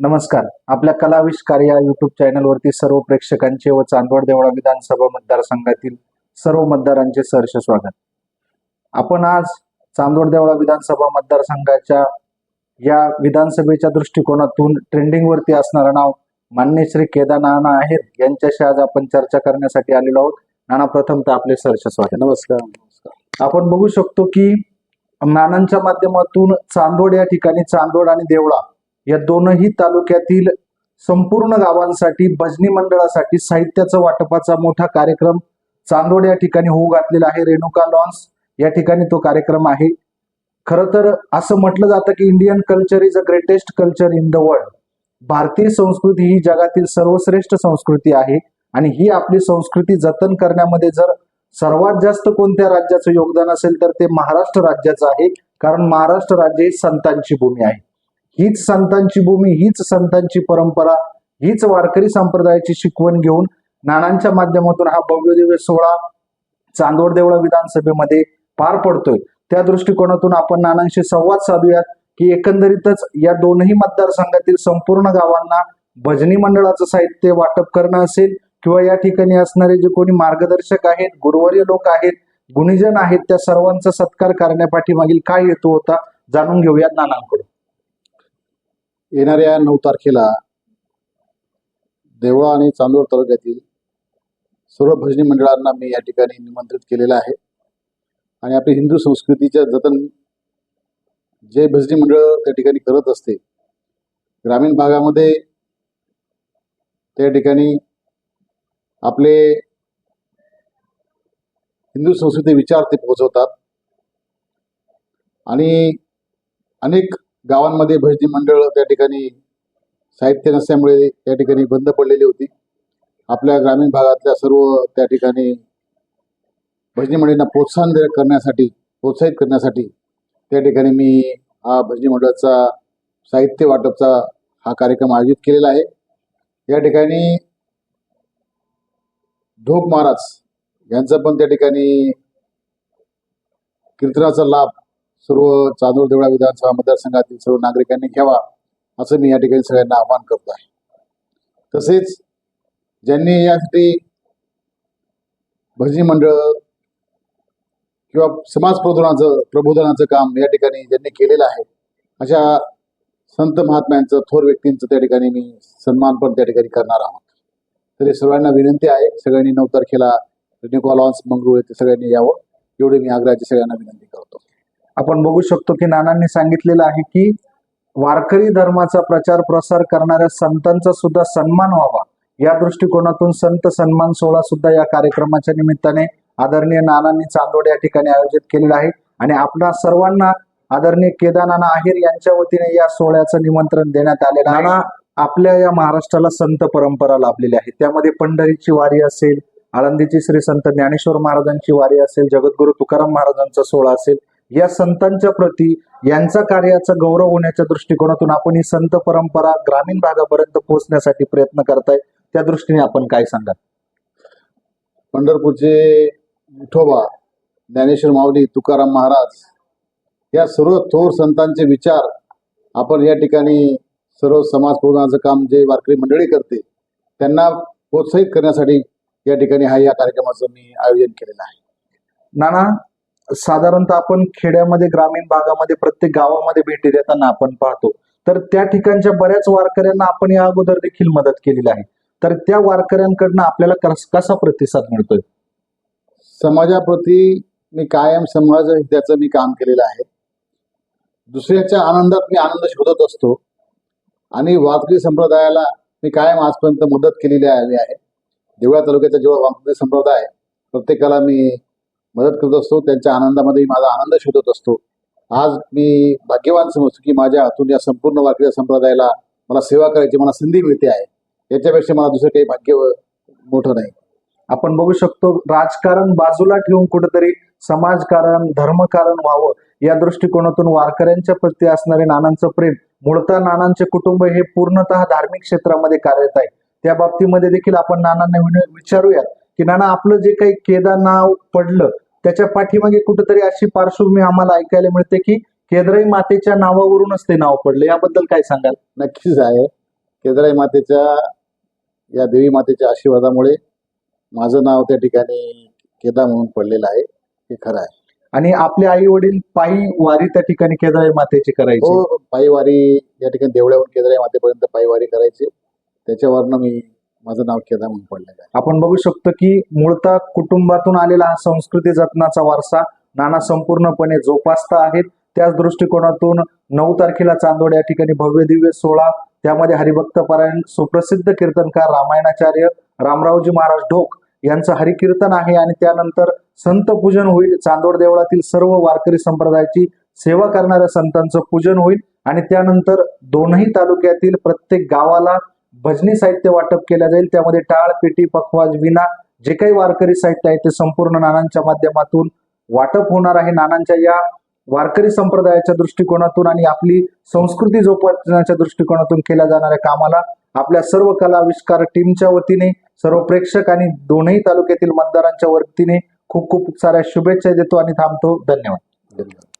नमस्कार. आपल्या कलाविष्कार या युट्यूब चॅनलवरती सर्व प्रेक्षकांचे व चांदवड देवळा विधानसभा मतदारसंघातील सर्व मतदारांचे सहर्ष स्वागत. आपण आज चांदवड देवळा विधानसभा मतदारसंघाच्या या विधानसभेच्या दृष्टिकोनातून ट्रेंडिंगवरती असणारं नाव मान्य श्री केदार नाना आहेर यांच्याशी आज आपण चर्चा करण्यासाठी आलेलो आहोत. नाना प्रथम तर आपले सहर्ष स्वागत. नमस्कार आपण बघू शकतो की नानांच्या माध्यमातून चांदोड या ठिकाणी चांदोड आणि देवळा या दोनही तालुक्यातील संपूर्ण गावांसाठी भजनी मंडळासाठी साहित्याचा वाटपाचा मोठा कार्यक्रम चांदोड या ठिकाणी होऊ घातलेला आहे. रेणुका लॉन्स या ठिकाणी तो कार्यक्रम आहे. खरं तर असं म्हटलं जातं की Indian culture is a greatest culture in the world भारतीय संस्कृती ही जगातील सर्वश्रेष्ठ संस्कृती आहे आणि ही आपली संस्कृती जतन करण्यामध्ये जर सर्वात जास्त कोणत्या राज्याचं योगदान असेल तर ते महाराष्ट्र राज्याचं आहे. कारण महाराष्ट्र राज्य ही संतांची भूमी आहे. हीच संतांची भूमी हीच संतांची परंपरा हीच वारकरी संप्रदायाची शिकवण घेऊन नानांच्या माध्यमातून हा भव्य दिव्य सोहळा चांदोड देवळा विधानसभेमध्ये पार पडतोय. त्या दृष्टिकोनातून आपण नानांशी संवाद साधूयात की एकंदरीतच या दोनही मतदारसंघातील संपूर्ण गावांना भजनी मंडळाचं साहित्य वाटप करणं असेल किंवा या ठिकाणी असणारे जे कोणी मार्गदर्शक आहेत गुरुवर्य लोक आहेत गुणीजन आहेत त्या सर्वांचा सत्कार करण्यापाठी मागील काय हेतू होता जाणून घेऊयात नानांकडून. येणाऱ्या नऊ तारखेला देवळा आणि चांदोड तालुक्यातील सर्व भजनी मंडळांना मी या ठिकाणी निमंत्रित केलेलं आहे. आणि आपली हिंदू संस्कृतीच्या जतन जे भजनी मंडळ त्या ठिकाणी करत असते ग्रामीण भागामध्ये त्या ठिकाणी आपले हिंदू संस्कृती विचार ते पोहोचवतात. आणि अनेक गावांमध्ये भजनी मंडळ त्या ठिकाणी साहित्य नसल्यामुळे त्या ठिकाणी बंद पडलेली होती. आपल्या ग्रामीण भागातल्या सर्व त्या ठिकाणी भजनी मंडळींना प्रोत्साहन दे- करण्यासाठी प्रोत्साहित करण्यासाठी त्या ठिकाणी मी हा भजनी मंडळाचा साहित्य वाटपचा हा कार्यक्रम आयोजित केलेला आहे. या ठिकाणी ढोक महाराज यांचा पण त्या ठिकाणी कीर्तनाचा लाभ सर्व चांदोड देवळा विधानसभा मतदारसंघातील सर्व नागरिकांनी घ्यावा असं मी या ठिकाणी सगळ्यांना आवाहन करतो आहे. तसेच ज्यांनी यासाठी भजनी मंडळ किंवा समाज प्रबोधनाचं प्रबोधनाचं काम या ठिकाणी ज्यांनी केलेलं आहे अशा संत महात्म्यांचं थोर व्यक्तींचं त्या ठिकाणी मी सन्मान पण त्या ठिकाणी करणार आहोत. तरी सर्वांना विनंती आहे सगळ्यांनी नऊ तारखेला निकोलॉन्स लॉन्स मंगळूर येथे सगळ्यांनी यावं एवढी मी आग्रहाची सगळ्यांना विनंती करतो. आपण बघू शकतो की नानांनी सांगितलेलं आहे की वारकरी धर्माचा प्रचार प्रसार करणाऱ्या संतांचा सुद्धा सन्मान व्हावा. या दृष्टिकोनातून संत सन्मान सोहळा सुद्धा या कार्यक्रमाच्या निमित्ताने आदरणीय नानांनी चांदोड या ठिकाणी आयोजित केलेला आहे. आणि आपणा सर्वांना आदरणीय केदारनाना आहेर यांच्या वतीने या सोहळ्याचं निमंत्रण देण्यात आलेलं आहे. नाना आपल्या या महाराष्ट्राला संत परंपरा लाभलेली आहे. त्यामध्ये पंढरीची वारी असेल आळंदीची श्री संत ज्ञानेश्वर महाराजांची वारी असेल जगद्गुरु तुकाराम महाराजांचा सोहळा असेल या संतांच्या प्रती यांचा कार्याचा गौरव होण्याच्या दृष्टिकोनातून आपण ही संत परंपरा ग्रामीण भागापर्यंत पोहोचण्यासाठी प्रयत्न करताय त्या दृष्टीने आपण काय सांगाल? पंढरपूरचे विठोबा ज्ञानेश्वर माऊली तुकाराम महाराज या सर्व थोर संतांचे विचार आपण या ठिकाणी सर्व समाज प्रबोधनाचं काम जे वारकरी मंडळी करते त्यांना प्रोत्साहित करण्यासाठी या ठिकाणी हा या कार्यक्रमाचं मी आयोजन केलेलं आहे. नाना साधारणतः आपण खेड्यामध्ये ग्रामीण भागामध्ये प्रत्येक गावामध्ये भेटी देताना आपण पाहतो. तर त्या ठिकाणच्या बऱ्याच वारकऱ्यांना आपण या अगोदर देखील मदत केलेली आहे. तर त्या वारकऱ्यांकडनं आपल्याला कस- कसा प्रतिसाद मिळतोय? समाजाप्रती मी कायम समाज हिताचं मी काम केलेलं आहे. दुसऱ्याच्या आनंदात मी आनंद शोधत असतो. आणि वारकरी संप्रदायाला मी कायम आजपर्यंत मदत केलेली आहे. देवळा तालुक्याचा जेव्हा वारकरी संप्रदाय आहे, प्रत्येकाला मी मदत करत असतो त्यांच्या आनंदामध्ये माझा आनंद शोधत असतो. आज मी भाग्यवान समजतो की माझ्या हातून या संपूर्ण वारकरी संप्रदायाला मला सेवा करायची मला संधी मिळते आहे. याच्यापेक्षा मला दुसरं काही भाग्य मोठं नाही. आपण बघू शकतो राजकारण बाजूला ठेवून कुठेतरी समाजकारण धर्मकारण व्हावं या दृष्टिकोनातून वारकऱ्यांच्या प्रती असणारे नानांचं प्रेम मूळतः नानांचे कुटुंब हे पूर्णतः धार्मिक क्षेत्रामध्ये कार्यरत आहे. त्या बाबतीमध्ये देखील आपण नानांना विचारूयात की नाना आपलं जे काही केदार नाव पडलं त्याच्या पाठीमागे कुठेतरी अशी पार्श्वभूमी आम्हाला ऐकायला मिळते की केदराई मातेच्या नावावरूनच ते नाव पडलं. याबद्दल काय सांगाल? नक्कीच आहे. केदाराई मातेच्या या देवी मातेच्या आशीर्वादामुळे माझं नाव त्या ठिकाणी केदार म्हणून पडलेलं आहे. हे खरं आहे. आणि आपले आई वडील पायी वारी त्या ठिकाणी केदारी मातेची करायची. हो पायीवारी या ठिकाणी देवळ्याहून केदाराई मातेपर्यंत पायीवारी करायची. त्याच्यावरनं मी माझं नाव केदार म्हणून पडलेलं आहे. आपण बघू शकतो की मूळतः कुटुंबातून आलेला हा संस्कृती जतनाचा वारसा नाना संपूर्णपणे जोपासता आहेत. त्याच दृष्टिकोनातून नऊ तारखेला चांदोड या ठिकाणी भव्य दिव्य सोहळा त्यामध्ये हरिभक्त परायण सुप्रसिद्ध कीर्तनकार रामायणाचार्य रामरावजी महाराज ढोक यांचं हरिकीर्तन आहे आणि त्यानंतर संत पूजन होईल. चांदोड देवळातील सर्व वारकरी संप्रदायाची सेवा करणाऱ्या संतांचं पूजन होईल. आणि त्यानंतर दोनही तालुक्यातील प्रत्येक गावाला भजनी साहित्य वाटप केलं जाईल. त्यामध्ये टाळ पेटी पखवाज विना जे काही वारकरी साहित्य आहे ते संपूर्ण नानांच्या माध्यमातून वाटप होणार आहे. नानांच्या या वारकरी संप्रदायाच्या दृष्टिकोनातून आणि आपली संस्कृती जोपासण्याच्या दृष्टिकोनातून केल्या जाणाऱ्या कामाला आपल्या सर्व कला आविष्कार टीमच्या वतीने सर्व प्रेक्षक आणि दोनही तालुक्यातील मतदारांच्या वतीने खूप खूप साऱ्या शुभेच्छा देतो आणि थांबतो. धन्यवाद. धन्यवाद.